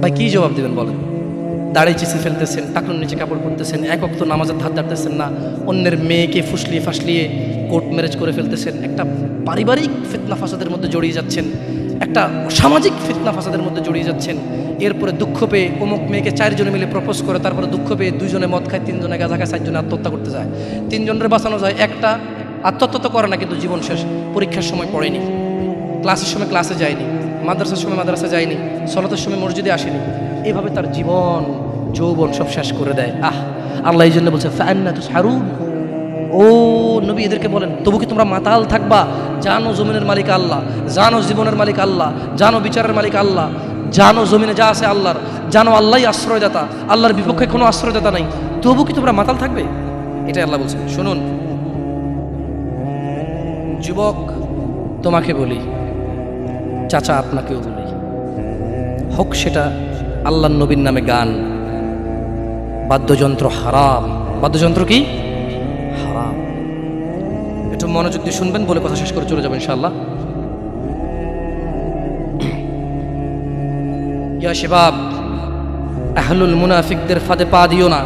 ভাই, কী জবাব দেবেন বলেন? দাড়ি চিসে ফেলতেছেন, টাকুর নিচে কাপড় পরতেছেন, এক অক্ত নামাজের ধার ধারতেছেন না, অন্যের মেয়েকে ফুসলিয়ে ফাসলিয়ে কোর্ট ম্যারেজ করে ফেলতেছেন, একটা পারিবারিক ফিতনা ফাসাদের মধ্যে জড়িয়ে যাচ্ছেন, একটা সামাজিক ফিতনা ফাসাদের মধ্যে জড়িয়ে যাচ্ছেন, এরপরে দুঃখ পেয়ে অমুক মেয়েকে চারজনে মিলে প্রপোজ করে, তারপরে দুঃখ পেয়ে দুজনে মদ খায়, তিনজনে গাঁজা খায়, চারজনে আত্মহত্যা করতে যায়। তিনজনের বাঁচানো যায়, একটা আত্মহত্যা তো করে না, কিন্তু জীবন শেষ, পরীক্ষার সময় পড়েনি, ক্লাসের সময় ক্লাসে যায়নি। মাদ্রাসার সময় মাদ্রাসা যায়নি, সলাতের সময় মসজিদে আসেনি। এভাবে তার জীবন, যৌবন সব শেষ করে দেয়। আহ, আল্লাহ এই জন্য বলছে ফ্যান্না তো সারুন ও নবী, এদেরকে বলেন, তবু কি তোমরা মাতাল থাকবা? জানো জমিনের মালিক আল্লাহ। জানো জীবনের মালিক আল্লাহ। জানো বিচারের মালিক আল্লাহ। জানো জমিনে যা আছে আল্লাহর। জানো আল্লাহই আশ্রয়দাতা। আল্লাহর বিপক্ষে কোনো আশ্রয়দাতা নাই। তবু কি তোমরা মাতাল থাকবে? এটাই আল্লাহ বলছেন। শুনুন, যুবক, তোমাকে বলি চাচা আপনাকেও বলি। হোক সেটা আল্লাহ নবীর নামে গান, বাদ্যযন্ত্র হারাম। বাদ্যযন্ত্র কি? হারাম। একটু মনোযোগ দিয়ে শুনবেন বলে কথা শেষ করে চলে যাবেন ইনশাল্লাহ ইয়া শিবাব, আহলুল মুনাফিকদের ফাঁদে পা দিও না।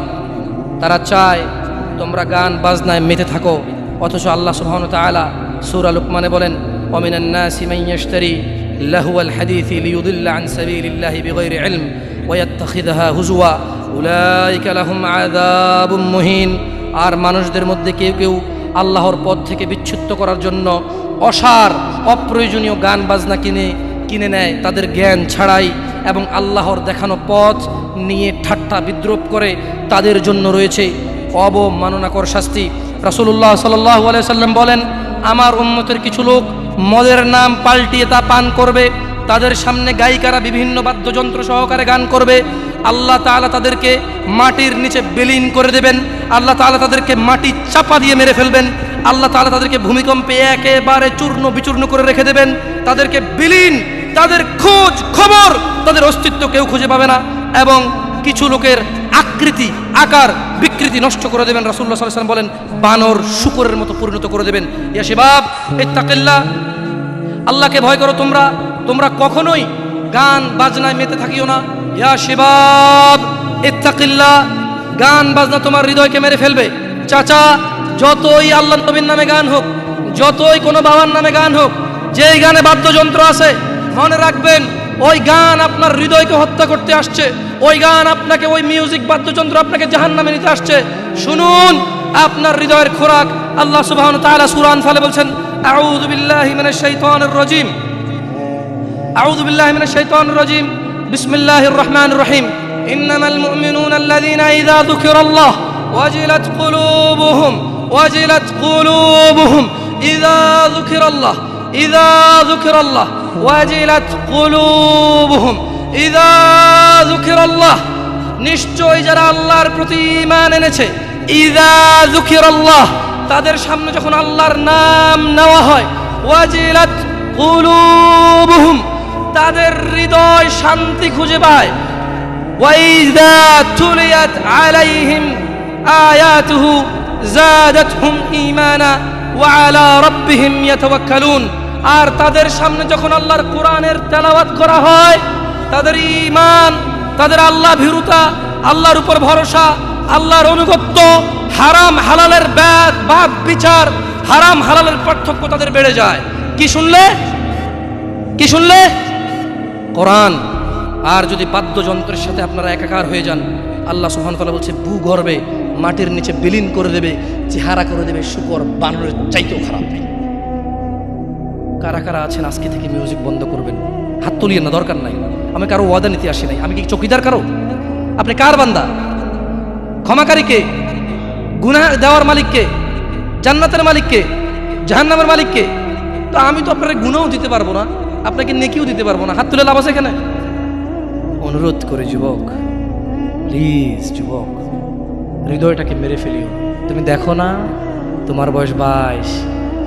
তারা চায় তোমরা গান বাজনায় মেতে থাকো। অথচ আল্লাহ সুবহান তাআলা সূরা লুকমানে বলেন ওমিনান নাসি ইয়াশতারি লাহুয়াল হাদিসি লিয়ুদিল্লা আন সাবিলিল্লাহি বিগাইরি ইলম ওয়া ইয়াত্তাখিযহা হুজুয়া উলাইকা লাহুম আযাবুম আর মানুষদের মধ্যে কেউ কেউ আল্লাহর পথ থেকে বিচ্ছুত করার জন্য অসার, অপ্রয়োজনীয় গান বাজনা কিনে কিনে নেয়, তাদের জ্ঞান ছাড়াই এবং আল্লাহর দেখানো পথ নিয়ে ঠাট্টা বিদ্রোপ করে তাদের জন্য রয়েছে অবমাননাকর শাস্তি। রাসূলুল্লাহ সাল্লাহ সাল্লাম বলেন, আমার উম্মতের কিছু লোক মদের নাম পাল্টিয়ে তা পান করবে, তাদের সামনে গায়িকারা বিভিন্ন বাদ্যযন্ত্র সহকারে গান করবে, আল্লাহ তাআলা তাদেরকে মাটির নিচে বিলীন করে দেবেন, আল্লাহ তাআলা তাদেরকে মাটি চাপা দিয়ে মেরে ফেলবেন, আল্লাহ তাআলা তাদেরকে ভূমিকম্পে একেবারে চূর্ণ বিচূর্ণ করে রেখে দেবেন, তাদেরকে বিলীন, তাদের খোঁজ খবর, তাদের অস্তিত্ব কেউ খুঁজে পাবে না এবং কিছু লোকের আকৃতি, আকার, বিকৃতি নষ্ট করে দেবেন। আলাইহি ওয়াসাল্লাম বলেন, বানর শুকরের মতো পরিণত করে দেবেন। ইয়া শিবাব ইত্তাকিল্লাহ আল্লাহকে ভয় করো তোমরা তোমরা কখনোই গান বাজনায় মেতে থাকিও না। ইয়া শিবাব ইত্তাকিল্লাহ গান বাজনা তোমার হৃদয়কে মেরে ফেলবে। চাচা, যতই আল্লাহ নবীর নামে গান হোক, যতই কোনো বাবার নামে গান হোক, যেই গানে বাদ্যযন্ত্র আছে, মনে রাখবেন ওই গান আপনার হৃদয়কে হত্যা করতে আসছে। ওই গান আপনাকে ওই মিউজিক বাদ্যযন্ত্র আপনাকে জাহান নামে নিতে আসছে। শুনুন, আপনার হৃদয়ের খোরাক। আল্লাহ সুবাহন তারা সুরান ফালে বলছেন আউদুবিল্লাহ মানে শৈতান রজিম। আউদুবিল্লাহ মানে শৈতান রজিম। বিসমিল্লাহ রহমান রহিম। ইন্নামাল মুমিনুন আল্লাযীনা ইযা যুকিরাল্লাহ ওয়াজিলাত কুলুবুহুম ওয়াজিলাত কুলুবুহুম, ইযা যুকিরাল্লাহ ইযা যুকিরাল্লাহ। ওয়াজিলাত কুলুবুহুম। ইদা যুকিরাল্লাহ। নিশ্চয় যারা আল্লাহর প্রতি ঈমান এনেছে, ইদা যুকিরাল্লাহ, তাদের সামনে যখন আল্লাহর নাম নেওয়া হয়, ওয়াজিলাত কুলুবুহুম, তাদের হৃদয় শান্তি খুঁজে পায়। ওয়াইদা তুলিয়াত আলাইহিম আয়াতুহু, জাদাতহুম ঈমানা, ওয়া আলা রাব্বিহিম ইয়াতাওয়াক্কালুন। আর তাদের সামনে যখন আল্লাহর কোরআনের তেলাওয়াত করা হয়, তাদের ইমান তাদের আল্লাহ ভীরুতা, আল্লাহর উপর ভরসা, আল্লাহর অনুগত্য হারাম হালালের ব্যাদ, বাদ, বিচার, হারাম হালালের পার্থক্য তাদের বেড়ে যায়। কি শুনলে? কি শুনলে? কোরআন। আর যদি বাদ্যযন্ত্রের সাথে আপনারা একাকার হয়ে যান, আল্লাহ সুহান তালা বলছে ভূ গর্বে মাটির নিচে বিলীন করে দেবে, চেহারা করে দেবে, শুকর বানরের চাইতেও খারাপ। কারা কারা আছেন আজকে থেকে মিউজিক বন্ধ করবেন? হাত তুলিয়ে না, দরকার নাই। আমি কারও ওয়াদা নিতে আসি নাই। আমি কি চকিদার কারও? আপনি কার বান্দা? ক্ষমাকারীকে গুনাহ দেওয়ার মালিককে জান্নাতের মালিককে জাহান্নামের মালিককে তো আমি তো আপনার গুণও দিতে পারব না, আপনাকে নেকিও দিতে পারব না। হাত তুলে লাভ আছে এখানে? অনুরোধ করে যুবক প্লিজ যুবক, হৃদয়টাকে মেরে ফেলিও। তুমি দেখো না, তোমার বয়স বাইশ।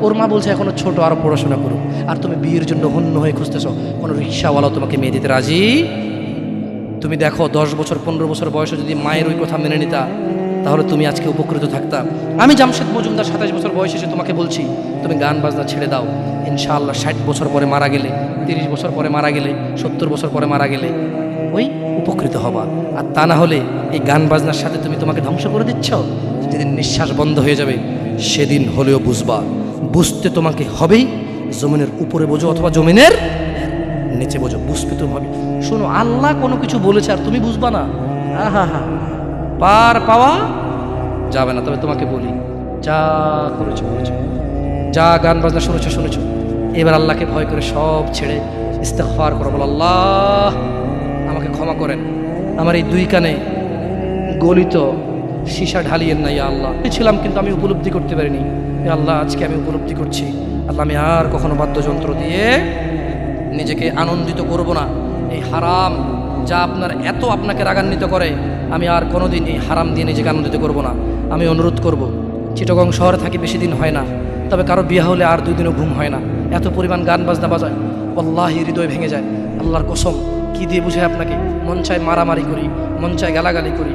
ওর মা বলছে, এখনও ছোট, আরও পড়াশোনা করুক। আর তুমি বিয়ের জন্য হন্য হয়ে খুঁজতেছ, কোনো রিক্সাওয়ালাও তোমাকে মেয়ে দিতে রাজি? তুমি দেখো, দশ বছর, পনেরো বছর বয়সে যদি মায়ের ওই কথা মেনে নিতা, তাহলে তুমি আজকে উপকৃত থাকতা। আমি জামশেদ মজুমদার সাতাশ বছর বয়সে এসে তোমাকে বলছি, তুমি গান বাজনা ছেড়ে দাও। ইনশাআল্লাহ ষাট বছর পরে মারা গেলে, তিরিশ বছর পরে মারা গেলে, সত্তর বছর পরে মারা গেলে, ওই উপকৃত হবা। আর তা না হলে এই গান বাজনার সাথে তুমি তোমাকে ধ্বংস করে দিচ্ছ? যেদিন নিঃশ্বাস বন্ধ হয়ে যাবে, সেদিন হলেও বুঝবা বুঝতে তোমাকে হবেই। জমিনের উপরে বোঝো অথবা জমিনের নিচে বোঝো, বুঝতে তুমি হবে। শোনো, আল্লাহ কোনো কিছু বলেছে আর তুমি বুঝবা না। আহা, হা পার পাওয়া যাবে না, তবে তোমাকে বলি, যা করেছ করেছ। যা গান বাজনা শুনেছো শুনেছো। এবার আল্লাহকে ভয় করে সব ছেড়ে ইস্তেফার করো, বলো, আল্লাহ, আমাকে ক্ষমা করেন। আমার এই দুই কানে গলিত সীসা ঢালিয়েন না, ইয়া আল্লাহ। ছিলাম কিন্তু আমি উপলব্ধি করতে পারিনি। আল্লাহ, আজকে আমি উপলব্ধি করছি, আল্লাহ আমি আর কখনো বাদ্যযন্ত্র দিয়ে নিজেকে আনন্দিত করব না। এই হারাম যা আপনার এত আপনাকে রাগান্বিত করে, আমি আর কোনোদিন এই হারাম দিয়ে নিজেকে আনন্দিত করব না। আমি অনুরোধ করব, চিটগং শহরে থাকি বেশি দিন হয় না, তবে কারও বিয়ে হলে আর দুই দিনও ঘুম হয় না। এত পরিমাণ গান বাজনা বাজায় আল্লাহি হৃদয় ভেঙে যায়। আল্লাহর কসম, কি দিয়ে বুঝায় আপনাকে? মন চায় মারামারি করি, মন চায় গালাগালি করি।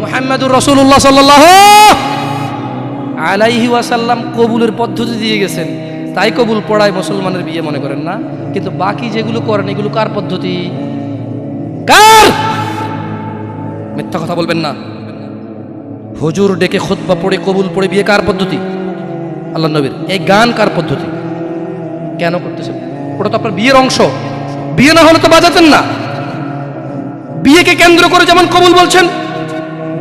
মোহাম্মদুর রসুল্লাহ সাল্লাহ আলাইহি ওয়াসাল্লাম কবুলের পদ্ধতি দিয়ে গেছেন। তাই কবুল পড়ায় মুসলমানের বিয়ে মনে করেন না। কিন্তু বাকি যেগুলো করেন, এগুলো কার পদ্ধতি? কার? মিথ্যা কথা বলবেন না। হুজুর ডেকে খুতবা পড়ে, কবুল পড়ে বিয়ে কার পদ্ধতি? আল্লাহ নবীর। এই গান কার পদ্ধতি? কেন করতেছে ওটা তো আপনার বিয়ের অংশ। বিয়ে না হলে তো বাজাতেন না। বিয়েকে কেন্দ্র করে যেমন কবুল বলছেন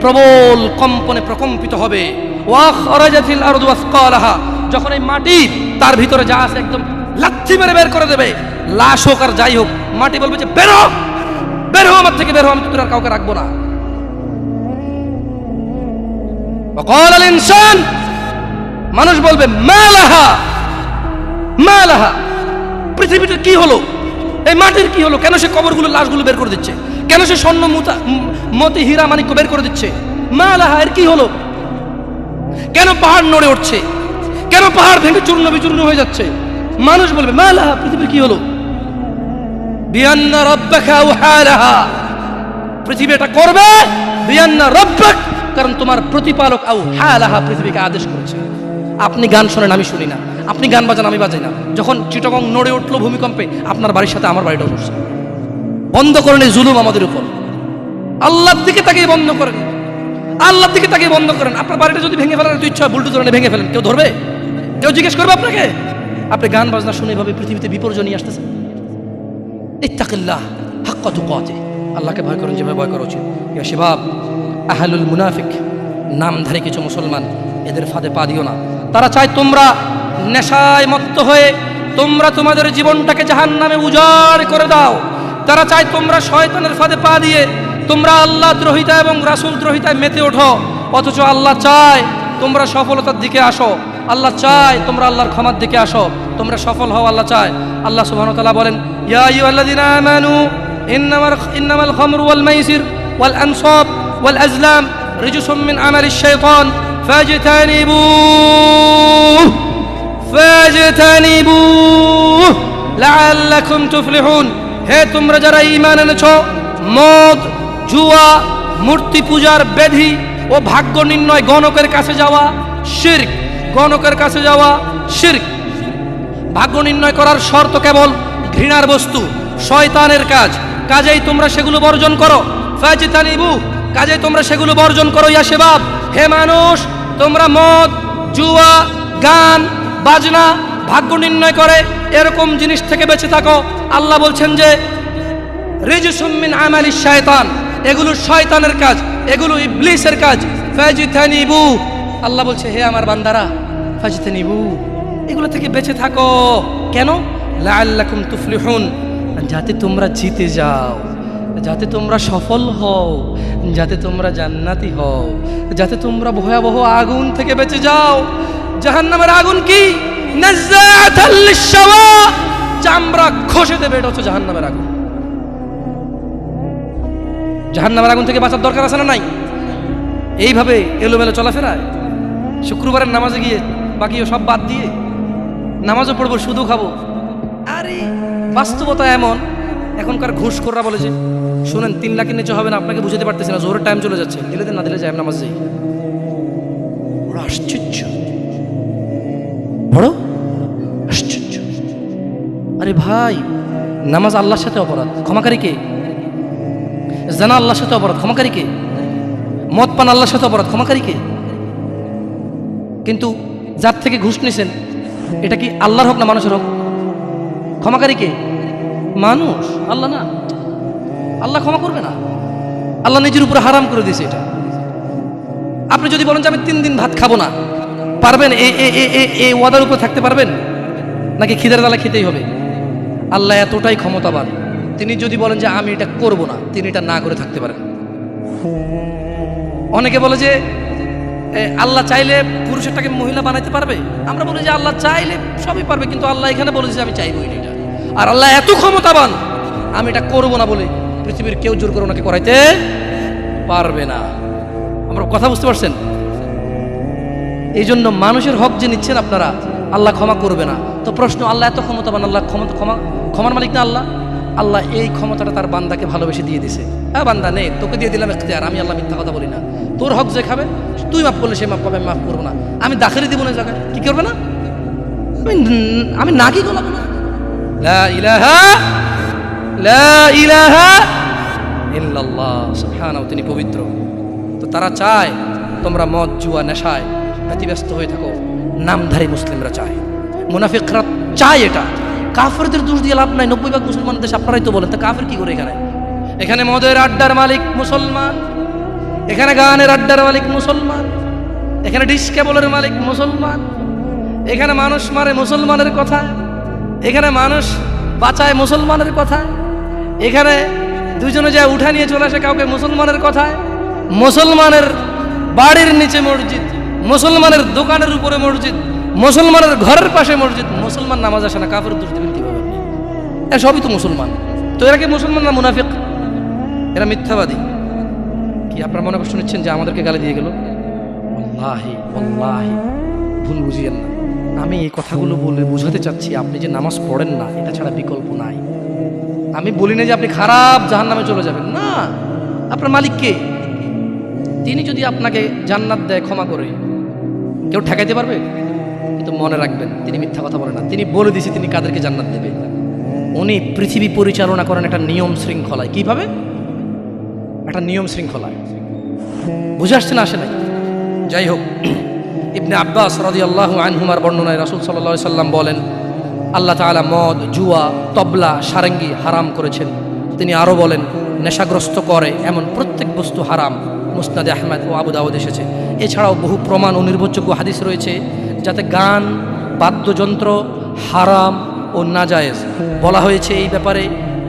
প্রবল কম্পনে প্রকম্পিত হবে ওয়া খরাজাতিল আরদু আসকালাহা যখন এই মাটি তার ভিতরে যা আছে একদম লাথি মেরে বের করে দেবে লাশ হোক আর যাই হোক মাটি বলবে যে বেরো বের হো আমার থেকে বের হো আমি তোর আর কাউকে রাখবো না وقال الانسان মানুষ বলবে মালাহা মালাহা পৃথিবীটা কি হলো এই মাটির কি হলো? কেন সে কবরগুলো লাশগুলো বের করে দিচ্ছে? কেন সে স্বর্ণ মুতা, মতি হীরা মানিক্য বের করে দিচ্ছে? মালাহা এর কি হলো? কেন পাহাড় নড়ে উঠছে? কেন পাহাড় ভেঙে চূর্ণ বিচূর্ণ হয়ে যাচ্ছে? মানুষ বলবে মালাহা পৃথিবীর কি হলো? বিয়ান্না রব্বাকা আউহালাহা পৃথিবী এটা করবে? বিয়ান্না রব্বাক। কারণ তোমার প্রতিপালক আউ হালাহা পৃথিবীকে আদেশ করেছে। আপনি গান শোনেন, আমি শুনি না। আপনি গান বাজান, আমি বাজাই না। যখন চিটগং নড়ে উঠল ভূমিকম্পে, আপনার বাড়ির সাথে আমার বাড়িটাও নড়ছে বন্ধ করেন এই জুলুম আমাদের উপর। আল্লাহর দিকে তাকিয়ে বন্ধ করেন। আল্লাহর দিকে তাকিয়ে বন্ধ করেন। আপনার বাড়িটা যদি ভেঙে ফেলেন তো ইচ্ছা বুলটু ধরনে ভেঙে ফেলেন। কেউ ধরবে? কেউ জিজ্ঞেস করবে আপনাকে? আপনি গান বাজনা শুনে এভাবে পৃথিবীতে বিপর্যয় নিয়ে আসতেছেন? ইত্তাকিল্লাহ, হাক্কা তুকাতে। আল্লাহকে ভয় করেন, যেভাবে ভয় করা উচিত। শিবাব, আহলুল মুনাফিক, নামধারী কিছু মুসলমান, এদের ফাঁদে পা দিও না। তারা চায় তোমরা নেশায় মত্ত হয়ে তোমরা তোমাদের জীবনটাকে জাহান নামে উজাড় করে দাও। তারা চায় তোমরা শয়তানের ফাঁদে পা দিয়ে তোমরা আল্লাহ দ্রোহিতা এবং রাসূল দ্রোহিতায় মেতে ওঠো। অথচ আল্লাহ চায় তোমরা সফলতার দিকে আসো। আল্লাহ চায় তোমরা আল্লাহর ক্ষমার দিকে আসো। তোমরা সফল হও, আল্লাহ চায়। আল্লাহ তাআলা বলেন ইন্নামাল খামরু ওয়াল মাইসির ওয়াল আনসাব ওয়াল আজলাম হে তোমরা যারা ঈমান এনেছো, মদ, জুয়া, মূর্তি পূজার বেধি ও ভাগ্য নির্ণয় গণকের কাছে যাওয়া শিরক। গণকের কাছে যাওয়া শিরক। ভাগ্য নির্ণয় করার শর্ত কেবল ঘৃণার বস্তু, শয়তানের কাজ। কাজেই তোমরা সেগুলো বর্জন করো। ফাজিতানিবু, কাজেই তোমরা সেগুলো বর্জন করো, ইয়া সেবাব হে মানুষ, তোমরা মদ, জুয়া, গান বাজনা, ভাগ্য নির্ণয় করে, এরকম জিনিস থেকে বেঁচে থাকো। আল্লাহ বলছেন যে রিজুসুমিন আমালি শয়তান, এগুলো শয়তানের কাজ, এগুলো ইবলিসের কাজ। ফাজিতানিবু। আল্লাহ বলছে, হে আমার বান্দারা, ফাজিতানিবু, এগুলো থেকে বেঁচে থাকো। কেন? লাআল্লাকুম তুফলিহুন। যাতে তোমরা জিতে যাও, যাতে তোমরা সফল হও, যাতে তোমরা জান্নাতি হও, যাতে তোমরা ভয়াবহ আগুন থেকে বেঁচে যাও। জাহান্নামের আগুন কি? চামড়া খসে দেবে, এটা হচ্ছে জাহান্নামের আগুন। জাহান্নামের আগুন থেকে বাঁচার দরকার আছে না নাই? এইভাবে এলোমেলো চলাফেরায় শুক্রবারের নামাজে গিয়ে বাকি সব বাদ দিয়ে নামাজও পড়ব শুধু খাব। আরে, বাস্তবতা এমন, এখনকার ঘুষখোররা বলে যে, শুনেন, তিন লাখের নিচে হবে না, আপনাকে বুঝতে পারতেছি না, জোরের টাইম চলে যাচ্ছে। দিলে না দিলে যায়, নামাজ যাই। আশ্চর্য আরে ভাই, নামাজ আল্লাহর সাথে অপরাধ। ক্ষমাকারী কে? জানা আল্লাহর সাথে অপরাধ। ক্ষমাকারী কে? মদ পান আল্লাহর সাথে অপরাধ। ক্ষমাকারী কে? কিন্তু যার থেকে ঘুষ নিছেন, এটা কি আল্লাহর হোক না মানুষের হোক? ক্ষমাকারী কে? মানুষ। আল্লাহ না। আল্লাহ ক্ষমা করবে না। আল্লাহ নিজের উপরে হারাম করে দিয়েছে এটা। আপনি যদি বলেন যে আমি তিন দিন ভাত খাব না, পারবেন? এই এই- এই এই ওয়াদার উপর থাকতে পারবেন? নাকি খিদের জ্বালা খেতেই হবে? আল্লাহ এতটাই ক্ষমতাবান, তিনি যদি বলেন যে আমি এটা করব না, তিনি এটা না করে থাকতে পারেন। অনেকে বলে যে আল্লাহ চাইলে পুরুষেরটাকে মহিলা বানাইতে পারবে? আমরা বলি যে আল্লাহ চাইলে সবই পারবে, কিন্তু আল্লাহ এখানে বলেছে যে আমি চাইবই না এটা। আর আল্লাহ এত ক্ষমতাবান, আমি এটা করব না বলে পৃথিবীর কেউ জোর করে ওনাকে করাইতে পারবে না। আমরা কথা বুঝতে পারছেন? এই জন্য মানুষের হক যে নিচ্ছেন আপনারা আল্লাহ ক্ষমা করবে না। তো প্রশ্ন, আল্লাহ এত ক্ষমতাবান, আল্লাহ ক্ষমতা, ক্ষমা, ক্ষমার মালিক না আল্লাহ? আল্লাহ এই ক্ষমতাটা তার বান্দাকে ভালোবেসে দিয়ে দিছে। হ্যাঁ বান্দা, নে, তোকে দিয়ে দিলাম এখতিয়ার, আমি আল্লাহ মিথ্যা কথা বলি না। তোর হক যে খাবে, তুই মাফ করলে সে মাফ পাবে, আমি মাফ করব না। আমি দাখিলে দিব না জায়গায়। কি করবে না? আমি আমি না কি গলাবো না তিনি পবিত্র। তো তারা চায় তোমরা মদ, জুয়া, নেশায় ব্যতিব্যস্ত হয়ে থাকো। নামধারী মুসলিমরা চায়। মুনাফিকরা চায় এটা। কাফেরদের দোষ দিয়ে লাভ নাই, নব্বই ভাগ মুসলমান দেশ আপনারাই তো বলেন, তা কাফের কি করে এখানে? এখানে মদের আড্ডার মালিক মুসলমান, এখানে গানের আড্ডার মালিক মুসলমান, এখানে ডিস কেবলের মালিক মুসলমান, এখানে মানুষ মারে মুসলমানের কথা, এখানে মানুষ বাঁচায় মুসলমানের কথা, এখানে দুজনে যায় উঠা নিয়ে চলে আসে কাউকে মুসলমানের কথায়, মুসলমানের বাড়ির নিচে মসজিদ মুসলমানের দোকানের উপরে মসজিদ, মুসলমানের ঘরের পাশে মসজিদ, মুসলমান নামাজ আসে না, কাফের দোষ দেবেন কীভাবে? সবই তো মুসলমান। তো এরা কি মুসলমান না মুনাফিক? এরা মিথ্যাবাদী। কি আপনারা মনে কষ্ট নিচ্ছেন যে আমাদেরকে গালি দিয়ে গেল? ভুল বুঝিয়েন না। আমি এই কথাগুলো বলে বোঝাতে চাচ্ছি, আপনি যে নামাজ পড়েন না, এটা ছাড়া বিকল্প নাই। আমি বলি না যে আপনি খারাপ জাহান নামে চলে যাবেন। না। আপনার মালিক কে? তিনি যদি আপনাকে জান্নাত দেয়, ক্ষমা করে। কেউ ঠেকাইতে পারবে? কিন্তু মনে রাখবেন, তিনি মিথ্যা কথা বলেন না। তিনি বলে দিয়েছে, তিনি কাদেরকে জান্নাত দেবে। উনি পৃথিবী পরিচালনা করেন একটা নিয়ম শৃঙ্খলায়। কীভাবে? একটা নিয়ম শৃঙ্খলায়। বুঝে আসছে না, আসে নাই? যাই হোক, ইবনে আব্বাস রদি আল্লাহ আনহুমার বর্ণনায় রাসুল সাল্লাহ সাল্লাম বলেন, আল্লাহ তাআলা মদ, জুয়া, তবলা, সারেঙ্গি হারাম করেছেন। তিনি আরও বলেন, নেশাগ্রস্ত করে এমন প্রত্যেক বস্তু হারাম। মুসনাদে আহমেদ ও আবু দাউদ এসেছে। এছাড়াও বহু প্রমাণ ও নির্ভরযোগ্য হাদিস রয়েছে যাতে গান, বাদ্যযন্ত্র, হারাম ও নাজায়েজ বলা হয়েছে। এই ব্যাপারে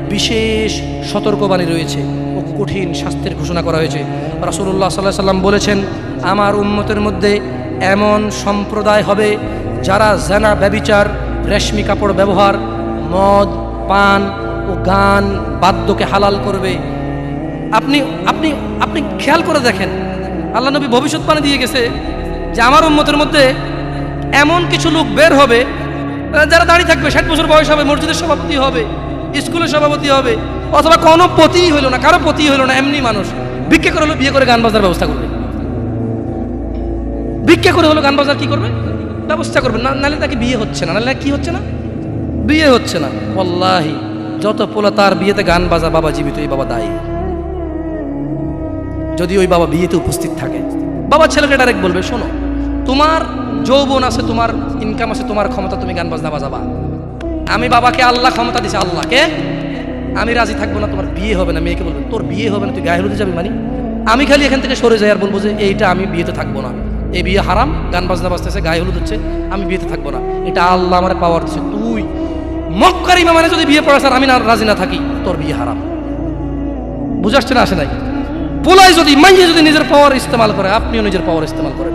বিশেষ সতর্কবাণী রয়েছে ও কঠিন শাস্তির ঘোষণা করা হয়েছে। রাসূলুল্লাহ সাল্লাহ সাল্লাম বলেছেন, আমার উম্মতের মধ্যে এমন সম্প্রদায় হবে যারা জেনা, ব্যবিচার, রেশমি কাপড় ব্যবহার, মদ, পান ও গান বাদ্যকে হালাল করবে। আপনি আপনি আপনি খেয়াল করে দেখেন আল্লাহ নবী ভবিষ্যৎবাণী দিয়ে গেছে যে আমার উম্মতের মধ্যে এমন কিছু লোক বের হবে যারা দাঁড়িয়ে থাকবে, ষাট বছর বয়স হবে, মসজিদের সভাপতি হবে, স্কুলের সভাপতি হবে, অথবা কোনো পতি হইল না, কারও পতি হইল না, এমনি মানুষ, ভিক্ষা করে হলো, বিয়ে করে গান বাজার ব্যবস্থা করবে। ভিক্ষা করে হলো গান বাজার কি করবে? ব্যবস্থা করবে। না, নাহলে তাকে বিয়ে হচ্ছে না, নাহলে কি হচ্ছে না? বিয়ে হচ্ছে না। ওয়াল্লাহি, যত পোলা তার বিয়েতে গান বাজা, বাবা জীবিত, এই বাবা দায়ী। যদি ওই বাবা বিয়েতে উপস্থিত থাকে। বাবা ছেলেকে ডাইরেক্ট বলবে, শোনো, তোমার যৌবন আছে, তোমার ইনকাম আছে, তোমার ক্ষমতা তুমি গান বাজনা বাজাবা। আমি বাবাকে আল্লাহ ক্ষমতা দিছে, আল্লাহকে। আমি রাজি থাকব না, তোমার বিয়ে হবে না। মেয়েকে বলবে, তোর বিয়ে হবে না, তুই গায়ে হলুদে যাবি মানে? আমি খালি এখান থেকে সরে যাই আর বলব যে, এইটা আমি বিয়েতে থাকব না। এই বিয়ে হারাম গান বাজনা বাজতেছে, গায়ে হলুদ হচ্ছে, আমি বিয়েতে থাকব না। এটা আল্লাহ আমার পাওয়ার দিচ্ছে তুই মক্কার ইমামানে যদি বিয়ে পড়াস আর আমি না, রাজি না থাকি, তোর বিয়ে হারাম। বুঝাচ্ছে না, আসে নাই? পোলাই যদি মাইয়ে যদি নিজের পাওয়ার ইস্তেমাল করে আপনিও নিজের পাওয়ার ইস্তেমাল করেন।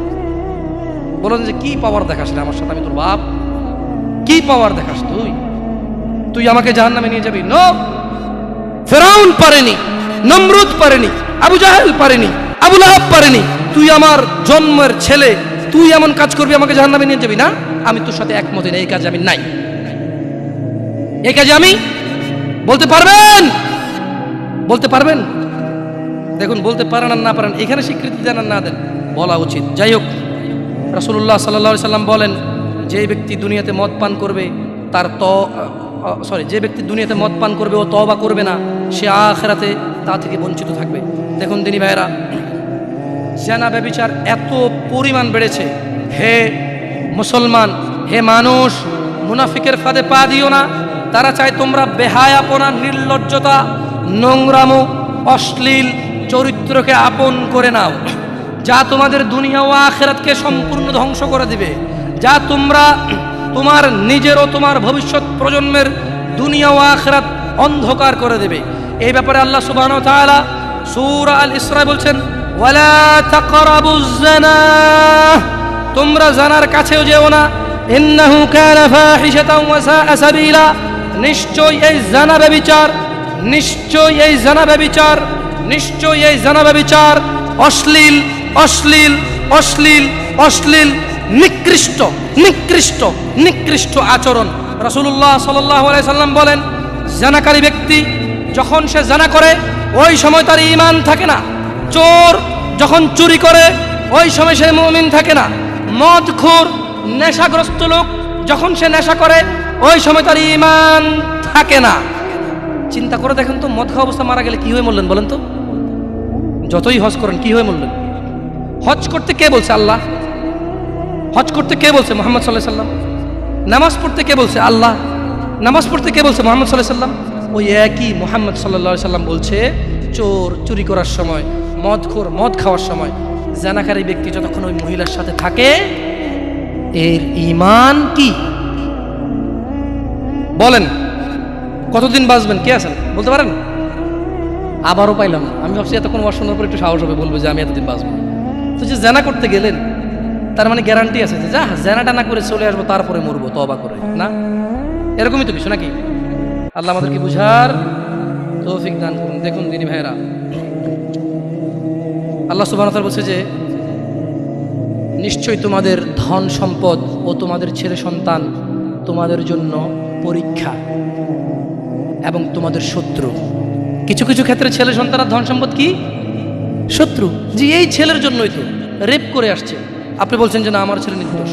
বলেন যে কি পাওয়ার দেখাস আমার সাথে? আমি তোর বাপ। কি পাওয়ার দেখাস তুই? তুই আমাকে জাহান নামে নিয়ে যাবি? নো। ফেরাউন পারেনি নমরুদ পারেনি আবু জাহেল পারেনি আবু লাহাব পারেনি। তুই আমার জন্মের ছেলে তুই এমন কাজ করবি আমাকে জাহান নামে নিয়ে যাবি না? আমি তোর সাথে একমত না, এই কাজে আমি নাই। এই কাজে আমি? বলতে পারবেন। বলতে পারবেন? দেখুন, বলতে পারেন না পারেন, এখানে স্বীকৃতি দেন না দেন, বলা উচিত। যাই হোক রাসুল্লাহ সাল্লা সাল্লাম বলেন, যে ব্যক্তি দুনিয়াতে মদ পান করবে, তার ত সরি, যে ব্যক্তি দুনিয়াতে মদ পান করবে, ও তবা করবে না, সে আখেরাতে তা থেকে বঞ্চিত থাকবে। দেখুন, দিনী ভাইয়েরা জেনা ব্যবিচার এত পরিমাণ বেড়েছে। হে মুসলমান, হে মানুষ, মুনাফিকের ফাঁদে পা দিও না। তারা চায় তোমরা বেহায়াপনা, নির্লজ্জতা, নোংরামো, অশ্লীল চরিত্রকে আপন করে নাও, যা তোমাদের দুনিয়া ও আখেরাতকে সম্পূর্ণ ধ্বংস করে দিবে, যা তোমরা তোমার নিজের ও তোমার ভবিষ্যৎ প্রজন্মের দুনিয়া ও আখেরাত অন্ধকার করে দেবে। এই ব্যাপারে আল্লাহ সুবহানাহু ওয়া তাআলা সূরা আল ইসরা বলছেন তোমরা জানার কাছেও যেও না নিশ্চয় এই জানা ব্যভিচার নিশ্চয় এই জানা ব্যভিচার নিশ্চয় এই জানা বিচার অশ্লীল অশ্লীল অশ্লীল অশ্লীল, নিকৃষ্ট নিকৃষ্ট নিকৃষ্ট আচরণ। রাসূলুল্লাহ সাল্লাল্লাহু আলাইহি সাল্লাম বলেন, জানাকারী ব্যক্তি যখন সে জানা করে, ওই সময় তার ঈমান থাকে না। চোর যখন চুরি করে, ওই সময় সে মুমিন থাকে না। মদখোর, নেশাগ্রস্ত লোক যখন সে নেশা করে, ওই সময় তার ঈমান থাকে না। চিন্তা করে দেখেন তো মদ খাওয়া অবস্থা মারা গেলে কি হয়ে মরলেন বলেন তো? যতই হজ করেন, কি হয়ে মরলেন? হজ করতে কে বলছে আল্লাহ? হজ করতে কে বলছে মোহাম্মদ সাল্লাহ সাল্লাম? নামাজ পড়তে কে বলছে আল্লাহ? নামাজ পড়তে কে বলছে মোহাম্মদ সাল্লাহ সাল্লাম? ওই একই মোহাম্মদ সাল্লাহ সাল্লাম বলছে, চোর চুরি করার সময় মদ খোর মদ খাওয়ার সময়, জানাকারী ব্যক্তি যতক্ষণ ওই মহিলার সাথে থাকে, এর ইমান কি? বলেন, কতদিন বাঁচবেন? কে আছেন? বলতে পারেন? আবারও পাইলাম। না। আমি ভাবছি এতক্ষণ ওয়াশ শোনার একটু সাহস হবে, বলব যে আমি এতদিন বাঁচবো তো যে জেনা করতে গেলেন, তার মানে গ্যারান্টি আছে যে যা, জেনাটা না করে চলে আসব, তারপরে মরবো তবা করে, না? এরকমই তো কিছু নাকি? আল্লাহ আমাদেরকে বুঝার তৌফিক দান করুন। দেখুন দিনী ভাইয়েরা, আল্লাহ সুবাহ বলছে যে, নিশ্চয়ই তোমাদের ধন সম্পদ ও তোমাদের ছেলে সন্তান তোমাদের জন্য পরীক্ষা এবং তোমাদের শত্রু। কিছু কিছু ক্ষেত্রে ছেলে সন্তানের ধন সম্পদ কি? শত্রু। যে এই ছেলের জন্যই তো। রেপ করে আসছে। আপনি বলছেন যে না, আমার ছেলে নির্দোষ।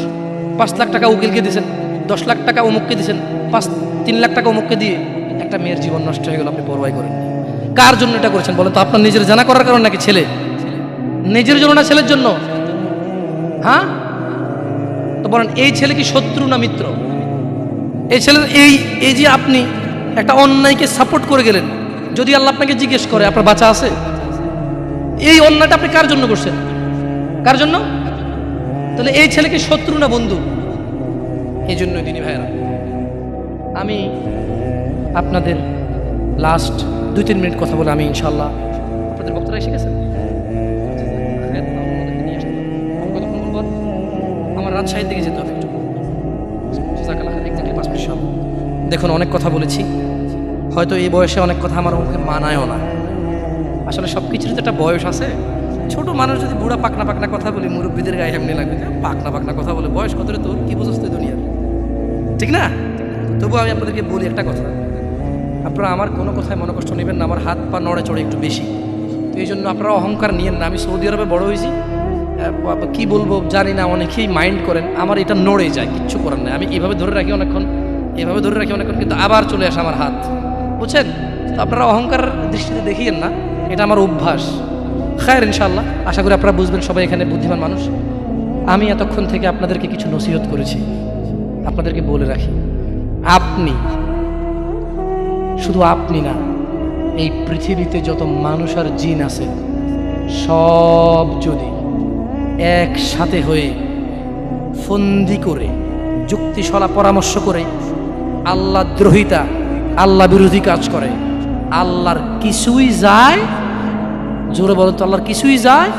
পাঁচ লাখ টাকা উকিলকে দিয়েছেন দশ লাখ টাকা অমুককে দিয়েছেন পাঁচ, তিন লাখ টাকা অমুককে দিয়ে একটা মেয়ের জীবন নষ্ট হয়ে গেল, আপনি পরবাই করেন কার জন্য এটা করেছেন বলেন তো? আপনার নিজের জানা করার কারণ নাকি ছেলে? নিজের জন্য না ছেলের জন্য? হ্যাঁ? তো বলেন, এই ছেলে কি শত্রু না মিত্র? এই ছেলের এই এই যে আপনি একটা অন্যায়কে সাপোর্ট করে গেলেন যদি আল্লাহ আপনাকে জিজ্ঞেস করে, আপনার বাচ্চা আছে? এই অন্যায়টা আপনি কার জন্য করছেন? কার জন্য? তাহলে এই ছেলেকে শত্রু না বন্ধু? এই জন্য দিনী ভাইয়েরা, আমি আপনাদের লাস্ট দুই, তিন মিনিট কথা বলে আমি ইনশাল্লাহ আপনাদের বক্তরা এসে গেছেন আমার রাজশাহীর দিকে যেতে হবে। দেখুন, অনেক কথা বলেছি। হয়তো এই বয়সে অনেক কথা আমার মুখে মানায়ও না। আসলে সব কিছুর তো একটা বয়স আছে। ছোট মানুষ যদি বুড়া পাকনা পাকনা কথা বলি, মুরব্বীদের গায়ে এমনি লাগবে পাকনা পাকনা কথা বলে, বয়স কত তোর? কি বুঝোস তুই দুনিয়ার? ঠিক না? তবু আমি আপনাদেরকে বলি একটা কথা। আপনারা আমার কোনো কথায় মনে কষ্ট নেবেন না, আমার হাত পা নড়ে চড়ে একটু বেশি। তো এই জন্য আপনারা অহংকার নিয়েন না। আমি সৌদি আরবে বড় হয়েছি। কি বলব জানি না, অনেকেই মাইন্ড করেন, আমার এটা নড়ে যায়, কিচ্ছু করার নেই। আমি এভাবে ধরে রাখি অনেকক্ষণ, এভাবে ধরে রাখি অনেকক্ষণ, কিন্তু আবার চলে আসে আমার হাত। বুঝছেন? আপনারা অহংকার দৃষ্টিতে দেখিয়েন না, এটা আমার অভ্যাস। খায়ের ইনশাল্লাহ আশা করি আপনারা বুঝবেন সবাই এখানে বুদ্ধিমান মানুষ। আমি এতক্ষণ থেকে আপনাদেরকে কিছু নসিহত করেছি। আপনাদেরকে বলে রাখি, আপনি, শুধু আপনি না, এই পৃথিবীতে যত মানুষ আর জিন আছে, সব যদি একসাথে হয়ে ফন্দি করে, যুক্তিশলা পরামর্শ করে, আল্লাহ দ্রোহিতা আল্লাহ বিরোধী কাজ করে আল্লাহর কিছুই যায়, জোরে বলো তো, আল্লাহর কিছুই যায়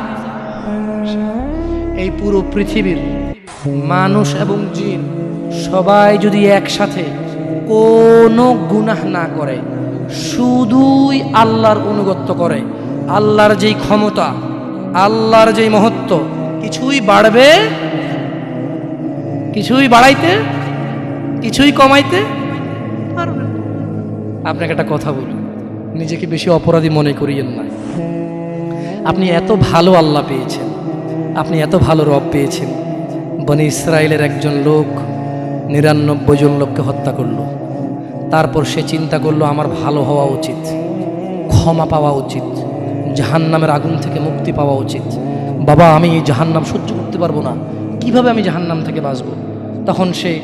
এই পুরো পৃথিবীর মানুষ এবং জিন সবাই যদি একসাথে কোনো গুনাহ না করে, শুধুই আল্লাহর অনুগত্য করে, আল্লাহর যেই ক্ষমতা, আল্লাহর যেই মহত্ব, কিছুই বাড়বে, কিছুই বাড়াইতে, কিছুই কমাইতে। আপনাকে একটা কথা বলি। নিজেকে বেশি অপরাধী মনে করিয়েন না। আপনি এত ভালো আল্লাহ পেয়েছেন। আপনি এত ভালো রব পেয়েছেন। বনি ইসরায়েলের একজন লোক নিরানব্বই জন লোককে হত্যা করল। তারপর সে চিন্তা করল, আমার ভালো হওয়া উচিত। ক্ষমা পাওয়া উচিত। জাহান্নামের আগুন থেকে মুক্তি পাওয়া উচিত। বাবা, আমি এই জাহান্নাম সহ্য করতে পারব না। কীভাবে আমি জাহান্নাম থেকে বাঁচব? তখন সে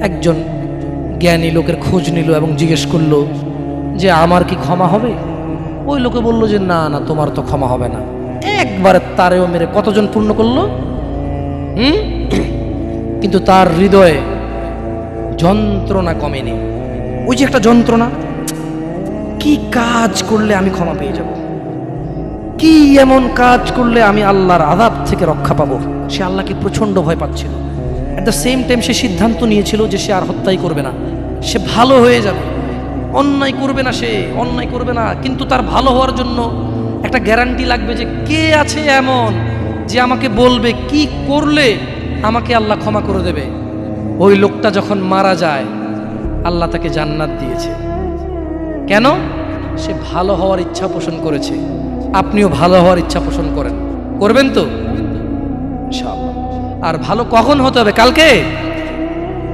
একজন জ্ঞানী লোকের খোঁজ নিল এবং জিজ্ঞেস করল, যে আমার কি ক্ষমা হবে? ওই লোকে বলল যে, না না, তোমার তো ক্ষমা হবে না। একবারে তারেও মেরে কতজন পূর্ণ করল? হুম? কিন্তু তার হৃদয়ে যন্ত্রণা কমেনি। ওই যে একটা যন্ত্রণা, কি কাজ করলে আমি ক্ষমা পেয়ে যাব? কি এমন কাজ করলে আমি আল্লাহর আদাব থেকে রক্ষা পাবো? সে আল্লাহকে প্রচণ্ড ভয় পাচ্ছিল। অ্যাট দ্য সেম টাইম সে সিদ্ধান্ত নিয়েছিল যে সে আর হত্যাই করবে না। সে ভালো হয়ে যাবে। অন্যায় করবে না সে, অন্যায় করবে না। কিন্তু তার ভালো হওয়ার জন্য একটা গ্যারান্টি লাগবে যে কে আছে এমন যে আমাকে বলবে কি করলে আমাকে আল্লাহ ক্ষমা করে দেবে। ওই লোকটা যখন মারা যায়, আল্লাহ তাকে জান্নাত দিয়েছে। কেন? সে ভালো হওয়ার ইচ্ছা পোষণ করেছে। আপনিও ভালো হওয়ার ইচ্ছা পোষণ করেন। করবেন তো? ইনশাআল্লাহ। আর ভালো কখন হতে হবে? কালকে?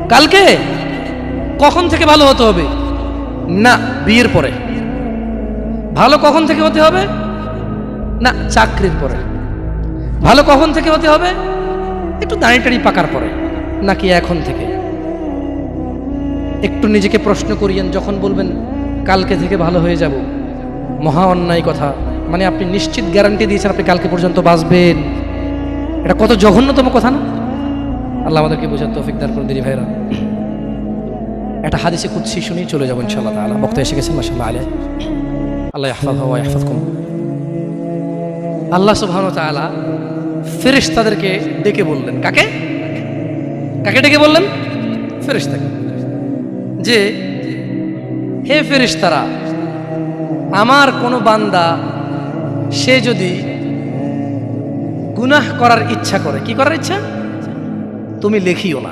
কালকে? কখন থেকে ভালো হতে হবে? না বিয়ের পরে। ভালো কখন থেকে হতে হবে? না চাকরির পরে। ভালো কখন থেকে হতে হবে? একটু দাঁড়িয়ে টাড়ি পাকার পরে নাকি এখন থেকে? একটু নিজেকে প্রশ্ন করিয়েন যখন বলবেন কালকে থেকে ভালো হয়ে যাব। মহা অন্যায় কথা। মানে আপনি নিশ্চিত গ্যারান্টি দিয়েছেন আপনি কালকে পর্যন্ত বাঁচবেন। এটা কত জঘন্যতম কথা না? আল্লাহ আমাদেরকে বোঝার তৌফিক দান করে দিদি ভাইরা একটা হাদিসে কুৎসি শুনেই চলে যাব ইনশাআল্লাহ তাআলা। বক্তা এসে গেছেন মাসাল্লাহ আলাই আল্লাহ ইহফাজ ওয়া ইহফাজকুম আল্লাহ সুবহানাহু ওয়া তাআলা ফেরেশতাদেরকে ডেকে বললেন, কাকে? কাকে ডেকে বললেন? ফেরেশতাকে। যে, হে ফেরেশতারা, আমার কোনো বান্দা, সে যদি গুনাহ করার ইচ্ছা করে। কি করার ইচ্ছা? তুমি লেখিও না।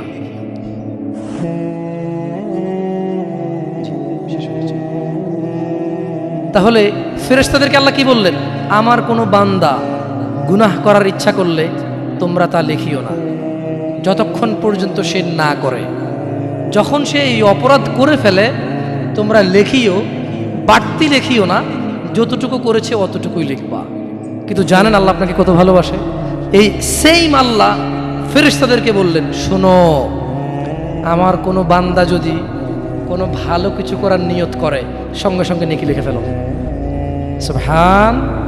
তাহলে ফেরেশতাদেরকে আল্লাহ কি বললেন? আমার কোনো বান্দা গুনাহ করার ইচ্ছা করলে তোমরা তা লেখিও না। যতক্ষণ পর্যন্ত সে না করে। যখন সে এই অপরাধ করে ফেলে, তোমরা লেখিও, বাড়তি লেখিও না। যতটুকু করেছে অতটুকুই লিখবা। কিন্তু জানেন আল্লাহ আপনাকে কত ভালোবাসে? এই সেম আল্লাহ ফেরেশতাদেরকে বললেন, শোনো, আমার কোনো বান্দা যদি কোনো ভালো কিছু করার নিয়ত করে, সঙ্গে সঙ্গে নেকি লিখে ফেলো। সুবহান।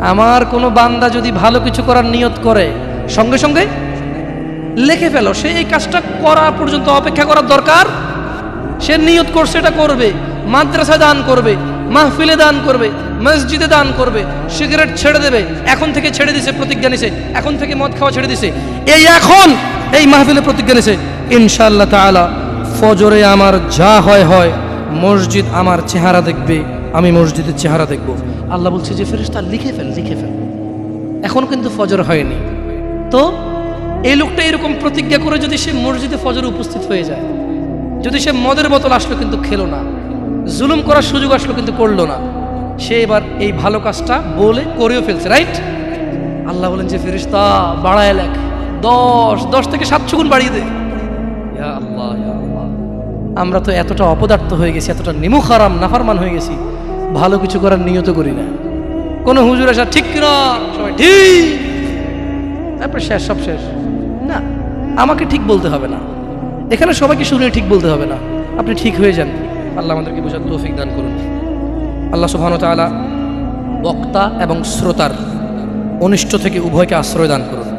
আমার কোনো বান্দা যদি ভালো কিছু করার নিয়ত করে, সঙ্গে সঙ্গে লিখে ফেলো। সে এই কাজটা করা পর্যন্ত অপেক্ষা করার দরকার। সে নিয়ত করছে এটা করবে। মাদ্রাসা দান করবে। মাহফিলে দান করবে, মসজিদে দান করবে, সিগারেট ছেড়ে দেবে, এখন থেকে ছেড়ে দিছে, প্রতিজ্ঞা নিছে, এখন থেকে মদ খাওয়া ছেড়ে দিছে। এই এখন এই মাহফিলে প্রতিজ্ঞা নিছে, ইনশাআল্লাহ তাআলা, ফজরে আমার যা হয় হয়, মসজিদ আমার চেহারা দেখবে, আমি মসজিদের চেহারা দেখব। আল্লাহ বলছে যে, ফেরেশতা, লিখে ফেল লিখে ফেল। এখন কিন্তু ফজর হয়নি। তো এই লোকটা এরকম প্রতিজ্ঞা করে যদি সে মসজিদে ফজরে উপস্থিত হয়ে যায়, যদি সে মদের বোতল আসলো কিন্তু খেলো না। জুলুম করার সুযোগ আসলো কিন্তু করল না। সে এবার এই ভালো কাজটা বলে করেও ফেলছে রাইট আল্লাহ বলেন যে ফেরিস্তা বাড়ায় লেখ। দশ দশ থেকে সাতশো গুণ বাড়িয়ে দে। আমরা তো এতটা অপদার্থ হয়ে গেছি, এতটা নিমুখ হারাম নাফারমান হয়ে গেছি। ভালো কিছু করার নিয়ত করি না। কোনো হুজুর আসা ঠিক কিনা? সবাই, ঠিক। তারপর শেষ, সব শেষ। না, আমাকে ঠিক বলতে হবে না। এখানে সবাইকে শুনে ঠিক বলতে হবে না। আপনি ঠিক হয়ে যান। আল্লাহ আমাদেরকে বোঝার তৌফিক দান করুন। আল্লাহ সুবহান তালা বক্তা এবং শ্রোতার অনিষ্ট থেকে উভয়কে আশ্রয় দান করুন।